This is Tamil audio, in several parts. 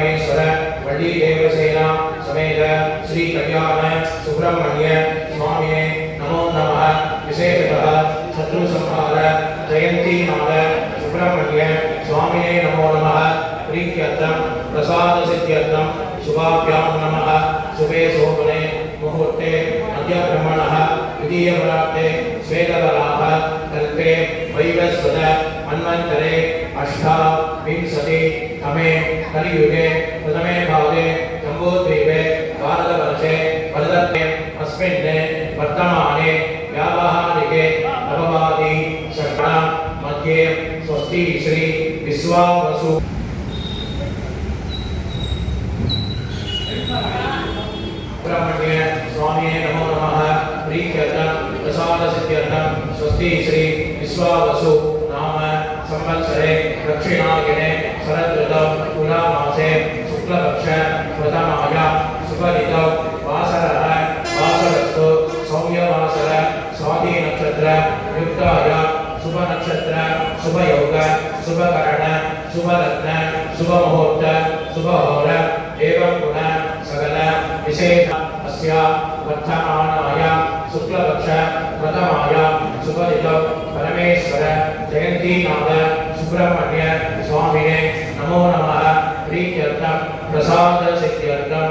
பரமேஸ்வர வள்ளி தேவசேனா சமேத ஸ்ரீ கல்யாண சுப்பிரமணிய சுவாமியே நமோ நம விசேஷக சத்ரு சம்ஹார ஜெயந்தி நாத சுப்பிரமணிய சுவாமியே நமோ நம பிரீத்தியர்த்தம் பிரசாத சித்தியர்த்தம் சுபாபியாம் நம சுபே சோபனே முகூர்த்தே அத்ய பிரம்மண விதீயபராப்தே ஸ்வேதவராக கல்பே வைவஸ்வத மன்வந்தரே அஷ்டா अष्टाविंशति तमे कलियुगे प्रथमे भागे जम्बूद्वीपे भारतवर्षे वरदत्ते अस्मिन् वर्तमाने व्यावहारिके नववादी षष्ठा मध्ये स्वस्ति श्री विश्वावसु सुब्रह्मण्य स्वामी नमो नमः प्रीत्यर्थम प्रसाद सिद्ध्यर्थम स्वस्ति श्री विश्वावसु नाम संवत्सरे दक्षिणागिने विशेष अस्य वर्तमानाय शुक्लपक्ष प्रथमाय शुभदितौ परमेश्वर जयन्तीनाथ सुब्रह्मण्य स्वामिने नमो नमः प्रीत्यर्थं प्रसाद सिद्ध्यर्थं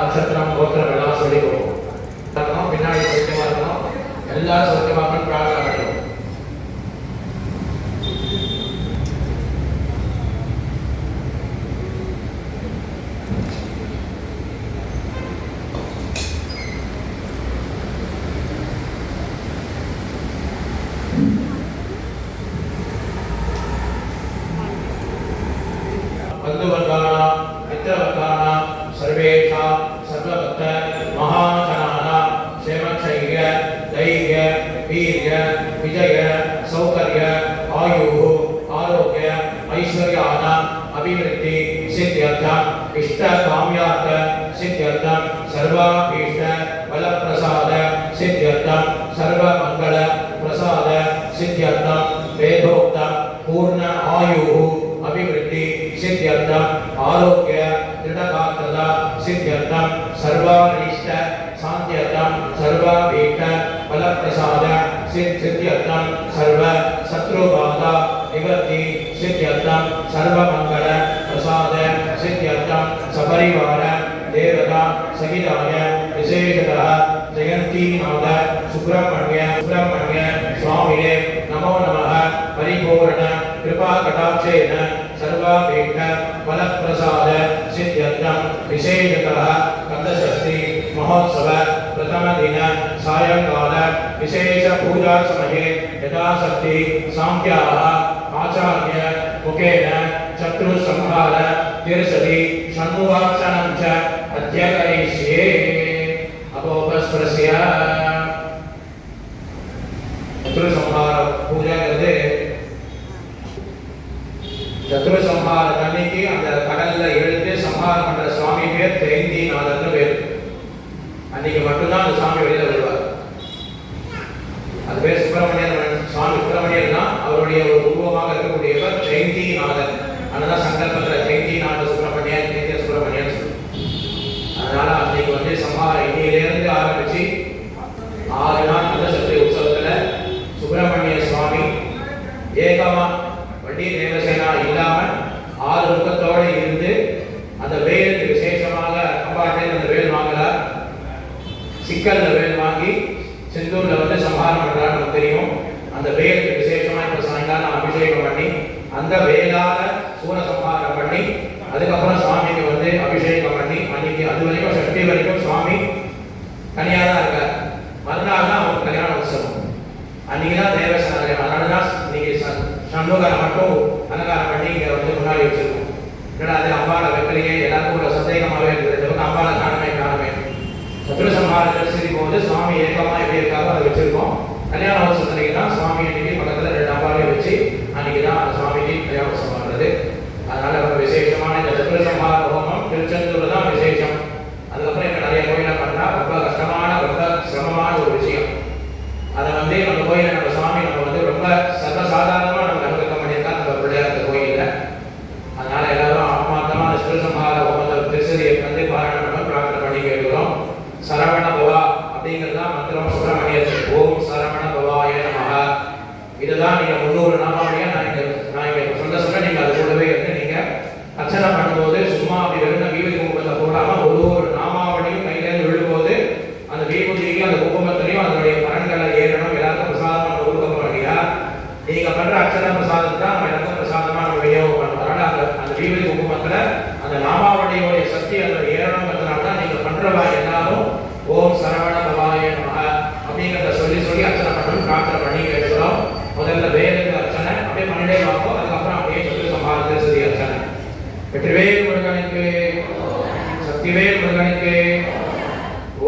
நட்சத்திரம் கோத்திரம் எல்லாம் சொல்லி கொடுப்போம் இருக்கணும், பின்னாடி சௌக்கியமா இருக்கணும் எல்லாரும் சௌக்கியமா बन्धुवर्गाणां मित्रवर्गाणां सर्वेषां सर्वभक्त महाजनानां क्षेमक्षैर्य धैर्य वीर्य विजय सौकर्य आयुः आरोग्य ऐश्वर्याणाम् अभिवृद्धि सिद्ध्यर्थम् इष्टकाम्यार्थ सिद्ध्यर्थं सर्वाभीष्ट बलप्रसाद सिद्ध्यर्थम सर्वारिष्ट शांत्यर्थम सर्वाभीष्ट फलप्रसाद सिद्ध सिद्ध्यर्थम सर्व शत्रुबाधा निवृत्ति सिद्ध्यर्थम सर्वमंगल प्रसाद सिद्ध्यर्थम सपरिवार देवता सहिताय विशेषतः जयन्तीनाथ सुब्रह्मण्य सुब्रह्मण्य स्वामिने नमो नमः परिपूर्ण कृपा कटाक्षेण सर्वाभीष्ट फलप्रसाद सिद्ध्यर्थं विशेषतः कंदषष्ठी महोत्सव प्रथमदिन सायङ्काल विशेषपूजासमये यथाशक्ति साङ्ख्याः आचार्य मुखेन शत्रुसंहार तिरसति षण्मुवाक्षणं च अध्यकरिष्ये अपोपस्पृश्य शत्रुसंहार பூஜாங்கிறது சத்ரு சம்ஹாரம் அன்னைக்கு அந்த கடல்ல எழுந்து சம்ஹாரம் பண்ற சுவாமி பேர் தெய்ந்தீநாதன் பேர் அன்னைக்கு மட்டும்தான் அந்த சாமி வெளியில தெரியும் அந்த வேலுக்கு விசேஷமாக இப்போ சாயங்காலம் அபிஷேகம் பண்ணி அந்த வேலால சூர சம்ஹாரம் பண்ணி அதுக்கப்புறம் சுவாமிக்கு வந்து அபிஷேகம் பண்ணி அன்னைக்கு அது வரைக்கும் சக்தி வரைக்கும் சுவாமி தனியாக தான் இருக்கார். மறுநாள் தான் அவருக்கு கல்யாண உற்சவம். அன்னைக்கு தான் தேவசேனா அதனால தான் இன்னைக்கு சண்முகரை மட்டும் நீங்க பண்ற அக்ஷர பிரசாதம் தான் நம்ம இடத்த பிரசாதமா நம்ம விநியோகம் பண்றோம் அதனால அந்த அந்த விபூதி குங்குமத்துல அந்த நாமாவளியோடைய சக்தி அதுல ஏறணுங்கிறதுனால தான் நீங்க பண்றவா எல்லாரும் ஓம் சரவண பவாய அப்படிங்கிறத சொல்லி சொல்லி அர்ச்சனை பண்ணணும் பிரார்த்தனை பண்ணி கேட்கிறோம் முதல்ல வேதத்துக்கு அர்ச்சனை அப்படியே பண்ணிட்டே பார்ப்போம். அதுக்கப்புறம் அப்படியே சொல்லி சம்ஹாரத்தை சொல்லி அர்ச்சனை. வெற்றிவேல் முருகனுக்கு. சக்திவேல் முருகனுக்கு.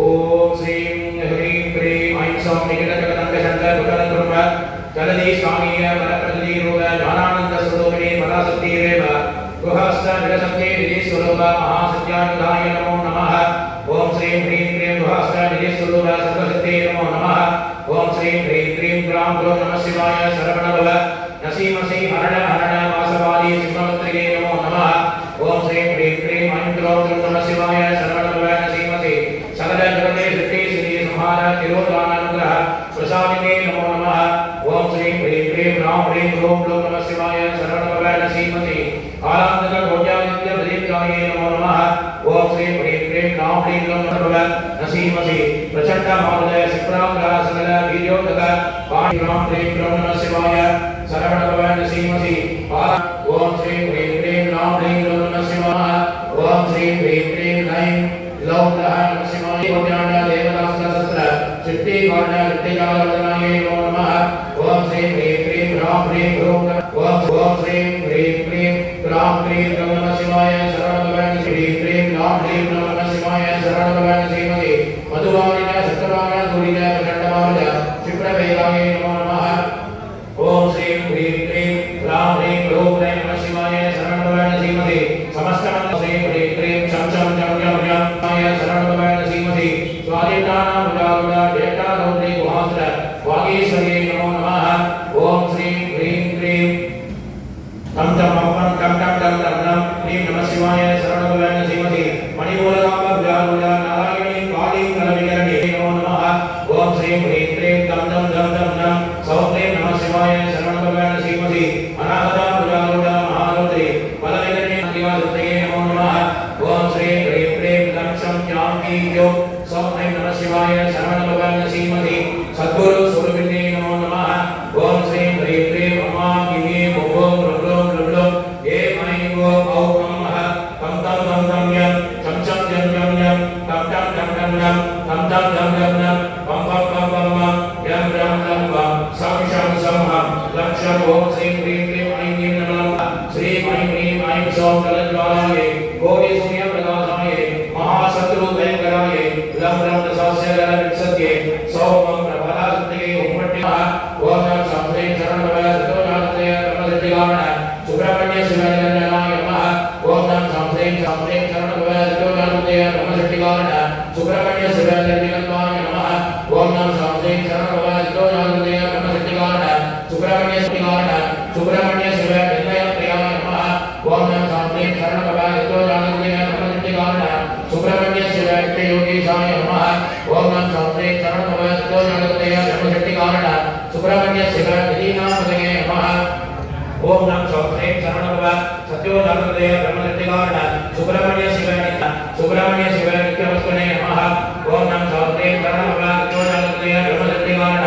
ஓம் ஸ்ரீம் ஹ்ரீம் க்ரீம். ஐம் சௌம் நிகிடகடங்க சண்டர் புகழன் குரும ஜலதி சுவாமிய பரபிரதி ரூப ஞானானந்த ஸ்வரூபிணி பராசக்தி ரேவ குஹஸ்த விரசக்தி நிதி ஸ்வரூப மகாசத்யானுதாய நமோ நம ஓம் ஸ்ரீம் ஹ்ரீம் க்ரீம் குஹஸ்த நிதி ஸ்வரூப சர்வசக்தி நமோ நம ஓம் ஸ்ரீம் ஹ்ரீம் க்ரீம் கிராம் குரு நம சிவாய சரவண நசீமசி ஹரண ॐ ह्रीं ह्रूं लो नमः शिवाय शरणभवाय नसीमते आराधकभोजादित्य भृङ्गायै नमो नमः। ॐ श्रीं ह्रीं क्रीं नां ह्रीं लो नमः नसीमते प्रचण्ड महोदय शिप्राङ्गा सकल बीजोदक पाणि नां ह्रीं लो नमः शिवाय शरणभवाय नसीमते ॐ श्रीं ह्रीं क्रीं नां ह्रीं लो नमः शिवाय ॐ श्रीं ह्रीं क्रीं ह्रीं लौ नमः शिवाय भोजाण्ड देवदासनसत्र शिट्टी गाण्ड नित्यकालवर्धन ह्रीं नमो नमः शिवाय शरण भगवान श्री ह्रीं लाम ह्रीं नमो नमः शिवाय शरण भगवान श्रीमते मधुवारिण सत्तवारिण दूरिण प्रचंडवारिण क्षिप्रवेगाय नमो नमः ओम श्रीं ह्रीं ह्रीं लाम ह्रीं रूम ह्रीं नमः शिवाय शरण भगवान श्रीमते समस्त मन श्रीं ह्रीं ह्रीं शं शं शं शं शं शरण भगवान श्रीमते स्वादिष्ठानां गुणा गुणा जय ఓం నమ సంవత్సరే శరణభవ సత్యో నమృదయ బ్రహ్మనిర్తికారణ సుబ్రహ్మణ్య శివాని సుబ్రహ్మణ్య శివాని నమస్కరణే నమ ఓం నమ సంవత్సరే శరణభవ సత్యో నమృదయ బ్రహ్మనిర్తికారణ